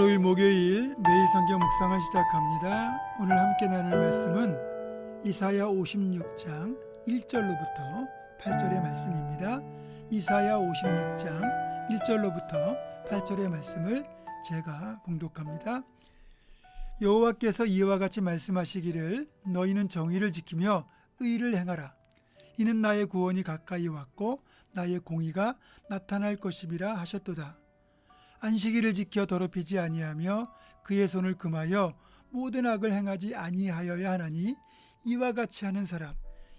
8월 5일 목요일 매일 성경 묵상을 시작합니다. 오늘 함께 나눌 말씀은 이사야 56장 1절로부터 8절의 말씀입니다. 이사야 56장 1절로부터 8절의 말씀을 제가 봉독합니다. 여호와께서 이와 같이 말씀하시기를 너희는 정의를 지키며 의를 행하라. 이는 나의 구원이 가까이 왔고 나의 공의가 나타날 것임이라 하셨도다. 안식일을 지켜 더럽히지 아니하며 그의 손을 금하여 모든 악을 행하지 아니하여야 하나니 이와 같이 하는 사람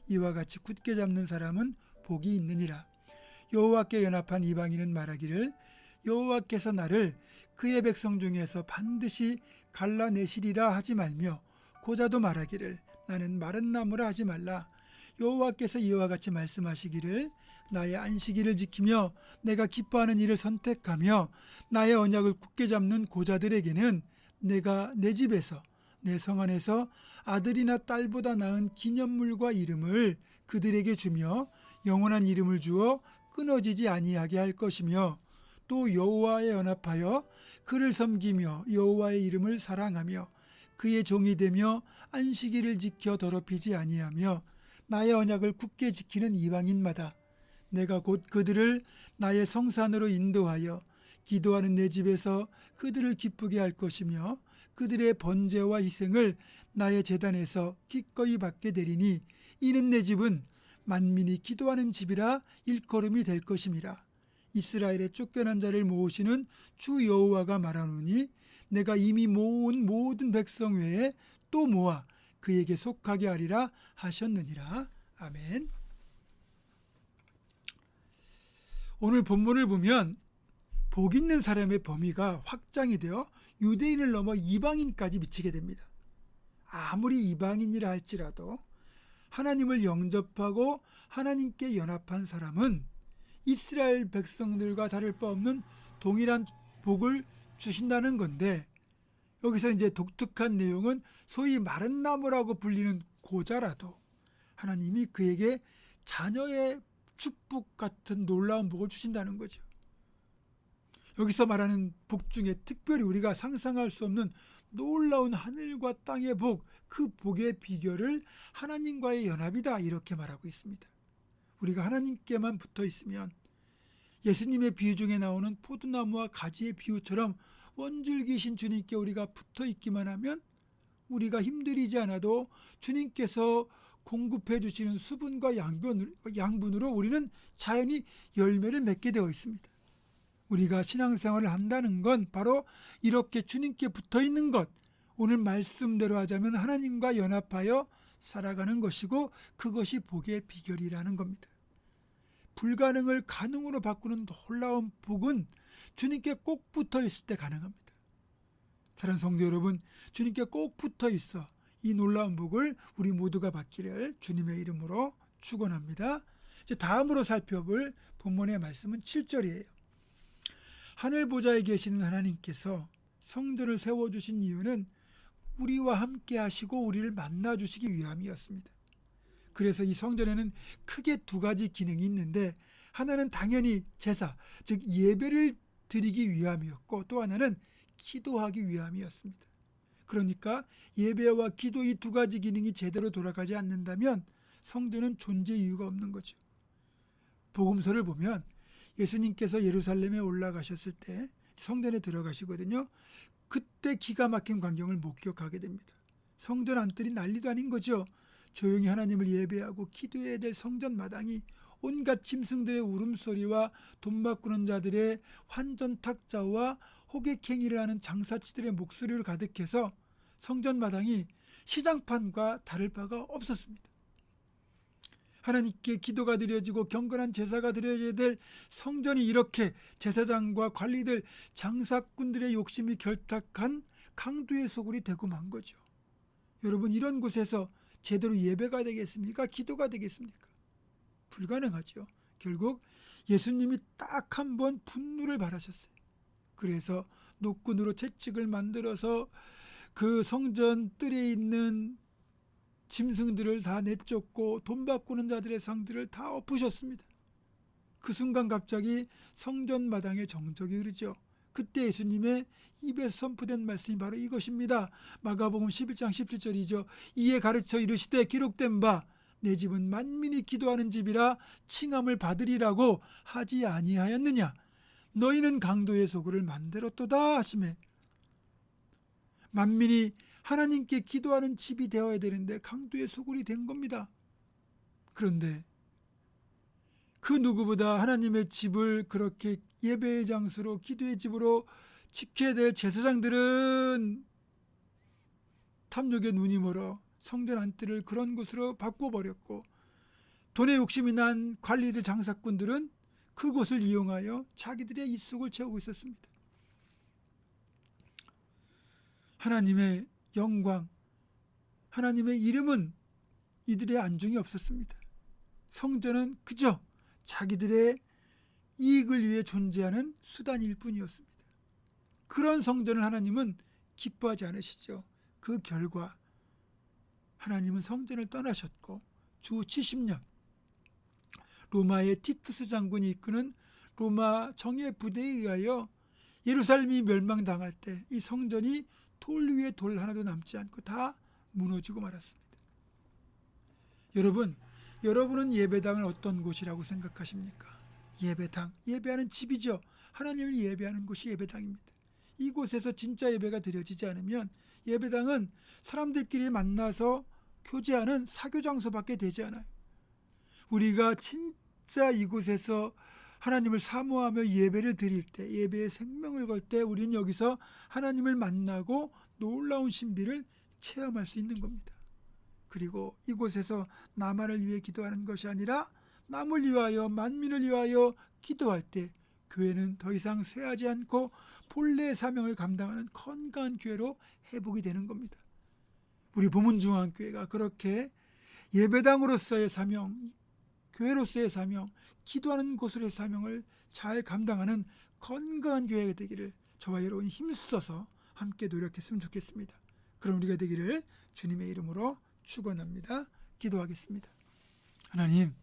이와 같이 굳게 잡는 사람은 복이 있느니라. 여호와께 연합한 이방인은 말하기를 여호와께서 나를 그의 백성 중에서 반드시 갈라내시리라 하지 말며 고자도 말하기를 나는 마른 나무라 하지 말라 여호와께서 이와 같이 말씀하시기를 나의 안식일을 지키며 내가 기뻐하는 일을 선택하며 나의 언약을 굳게 잡는 고자들에게는 내가 내 집에서 내 성 안에서 아들이나 딸보다 나은 기념물과 이름을 그들에게 주며 영원한 이름을 주어 끊어지지 아니하게 할 것이며 또 여호와에 연합하여 그를 섬기며 여호와의 이름을 사랑하며 그의 종이 되며 안식일을 지켜 더럽히지 아니하며 나의 언약을 굳게 지키는 이방인마다 내가 곧 그들을 나의 성산으로 인도하여 기도하는 내 집에서 그들을 기쁘게 할 것이며 그들의 번제와 희생을 나의 재단에서 기꺼이 받게 되리니 이는 내 집은 만민이 기도하는 집이라 일컬음이 될 것임이라. 이스라엘의 쫓겨난 자를 모으시는 주 여호와가 말하노니 내가 이미 모은 모든 백성 외에 또 모아 그에게 속하게 하리라 하셨느니라. 아멘. 오늘 본문을 보면 복 있는 사람의 범위가 확장이 되어 유대인을 넘어 이방인까지 미치게 됩니다. 아무리 이방인이라 할지라도 하나님을 영접하고 하나님께 연합한 사람은 이스라엘 백성들과 다를 바 없는 동일한 복을 주신다는 건데 여기서 이제 독특한 내용은 소위 마른 나무라고 불리는 고자라도 하나님이 그에게 자녀의 축복 같은 놀라운 복을 주신다는 거죠. 여기서 말하는 복 중에 특별히 우리가 상상할 수 없는 놀라운 하늘과 땅의 복, 그 복의 비결을 하나님과의 연합이다 이렇게 말하고 있습니다. 우리가 하나님께만 붙어 있으면 예수님의 비유 중에 나오는 포도나무와 가지의 비유처럼 원줄기신 주님께 우리가 붙어 있기만 하면 우리가 힘들이지 않아도 주님께서 공급해 주시는 수분과 양분으로 우리는 자연히 열매를 맺게 되어 있습니다. 우리가 신앙생활을 한다는 건 바로 이렇게 주님께 붙어 있는 것, 오늘 말씀대로 하자면 하나님과 연합하여 살아가는 것이고 그것이 복의 비결이라는 겁니다. 불가능을 가능으로 바꾸는 놀라운 복은 주님께 꼭 붙어 있을 때 가능합니다. 사랑 성도 여러분, 주님께 꼭 붙어 있어 이 놀라운 복을 우리 모두가 받기를 주님의 이름으로 축원합니다. 이제 다음으로 살펴볼 본문의 말씀은 7절이에요. 하늘 보좌에 계시는 하나님께서 성전을 세워 주신 이유는 우리와 함께 하시고 우리를 만나 주시기 위함이었습니다. 그래서 이 성전에는 크게 두 가지 기능이 있는데 하나는 당연히 제사, 즉 예배를 드리기 위함이었고 또 하나는 기도하기 위함이었습니다. 그러니까 예배와 기도 이 두 가지 기능이 제대로 돌아가지 않는다면 성전은 존재 이유가 없는 거죠. 복음서를 보면 예수님께서 예루살렘에 올라가셨을 때 성전에 들어가시거든요. 그때 기가 막힌 광경을 목격하게 됩니다. 성전 안뜰이 난리도 아닌 거죠. 조용히 하나님을 예배하고 기도해야 될 성전 마당이 온갖 짐승들의 울음소리와 돈 바꾸는 자들의 환전 탁자와 호객행위를 하는 장사치들의 목소리로 가득해서 성전 마당이 시장판과 다를 바가 없었습니다. 하나님께 기도가 드려지고 경건한 제사가 드려져야 될 성전이 이렇게 제사장과 관리들, 장사꾼들의 욕심이 결탁한 강도의 소굴이 되고 만 거죠. 여러분 이런 곳에서 제대로 예배가 되겠습니까? 기도가 되겠습니까? 불가능하죠. 결국 예수님이 딱 한 번 분노를 발하셨어요. 그래서 노끈으로 채찍을 만들어서 그 성전 뜰에 있는 짐승들을 다 내쫓고 돈 바꾸는 자들의 상들을 다 엎으셨습니다. 그 순간 갑자기 성전 마당에 정적이 흐르죠. 그때 예수님의 입에서 선포된 말씀이 바로 이것입니다. 마가복음 11장 17절이죠. 이에 가르쳐 이르시되 기록된 바 내 집은 만민이 기도하는 집이라 칭함을 받으리라고 하지 아니하였느냐. 너희는 강도의 소굴을 만들었도다 하심에 만민이 하나님께 기도하는 집이 되어야 되는데 강도의 소굴이 된 겁니다. 그런데 그 누구보다 하나님의 집을 그렇게 예배의 장소로 기도의 집으로 지켜야 될 제사장들은 탐욕의 눈이 멀어 성전 안뜰을 그런 곳으로 바꿔버렸고 돈에 욕심이 난 관리들 장사꾼들은 그곳을 이용하여 자기들의 입속을 채우고 있었습니다. 하나님의 영광, 하나님의 이름은 이들의 안중이 없었습니다. 성전은 그저 자기들의 이익을 위해 존재하는 수단일 뿐이었습니다. 그런 성전을 하나님은 기뻐하지 않으시죠. 그 결과 하나님은 성전을 떠나셨고 주 70년 로마의 티투스 장군이 이끄는 로마 정예 부대에 의하여 예루살렘이 멸망당할 때 이 성전이 돌 위에 돌 하나도 남지 않고 다 무너지고 말았습니다. 여러분, 여러분은 예배당을 어떤 곳이라고 생각하십니까? 예배당, 예배하는 집이죠. 하나님을 예배하는 곳이 예배당입니다. 이곳에서 진짜 예배가 드려지지 않으면 예배당은 사람들끼리 만나서 교제하는 사교 장소밖에 되지 않아요. 우리가 진짜 이곳에서 하나님을 사모하며 예배를 드릴 때, 예배에 생명을 걸 때 우리는 여기서 하나님을 만나고 놀라운 신비를 체험할 수 있는 겁니다. 그리고 이곳에서 나만을 위해 기도하는 것이 아니라 남을 위하여 만민을 위하여 기도할 때 교회는 더 이상 쇠하지 않고 본래의 사명을 감당하는 건강한 교회로 회복이 되는 겁니다. 우리 보문중앙교회가 그렇게 예배당으로서의 사명, 교회로서의 사명, 기도하는 곳으로의 사명을 잘 감당하는 건강한 교회가 되기를 저와 여러분이 힘써서 함께 노력했으면 좋겠습니다. 그럼 우리가 되기를 주님의 이름으로 축원합니다. 기도하겠습니다. 하나님,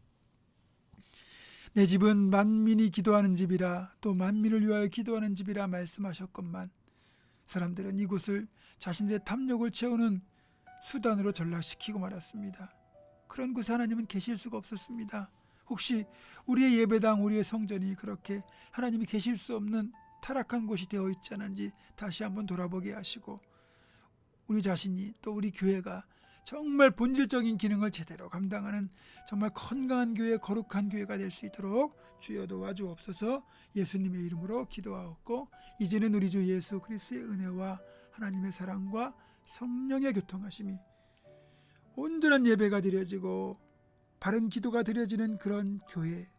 내 집은 만민이 기도하는 집이라 또 만민을 위하여 기도하는 집이라 말씀하셨건만 사람들은 이곳을 자신들의 탐욕을 채우는 수단으로 전락시키고 말았습니다. 그런 곳에 하나님은 계실 수가 없었습니다. 혹시 우리의 예배당, 우리의 성전이 그렇게 하나님이 계실 수 없는 타락한 곳이 되어 있지 않은지 다시 한번 돌아보게 하시고 우리 자신이 또 우리 교회가 정말 본질적인 기능을 제대로 감당하는 정말 건강한 교회, 거룩한 교회가 될 수 있도록 주여 도와주옵소서. 예수님의 이름으로 기도하옵고 이제는 우리 주 예수 그리스도의 은혜와 하나님의 사랑과 성령의 교통하심이 온전한 예배가 드려지고 바른 기도가 드려지는 그런 교회,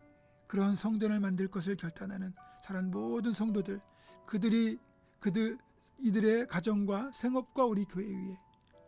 그런 성전을 만들 것을 결단하는 사랑 모든 성도들, 그들이 그들 이들의 가정과 생업과 우리 교회 위에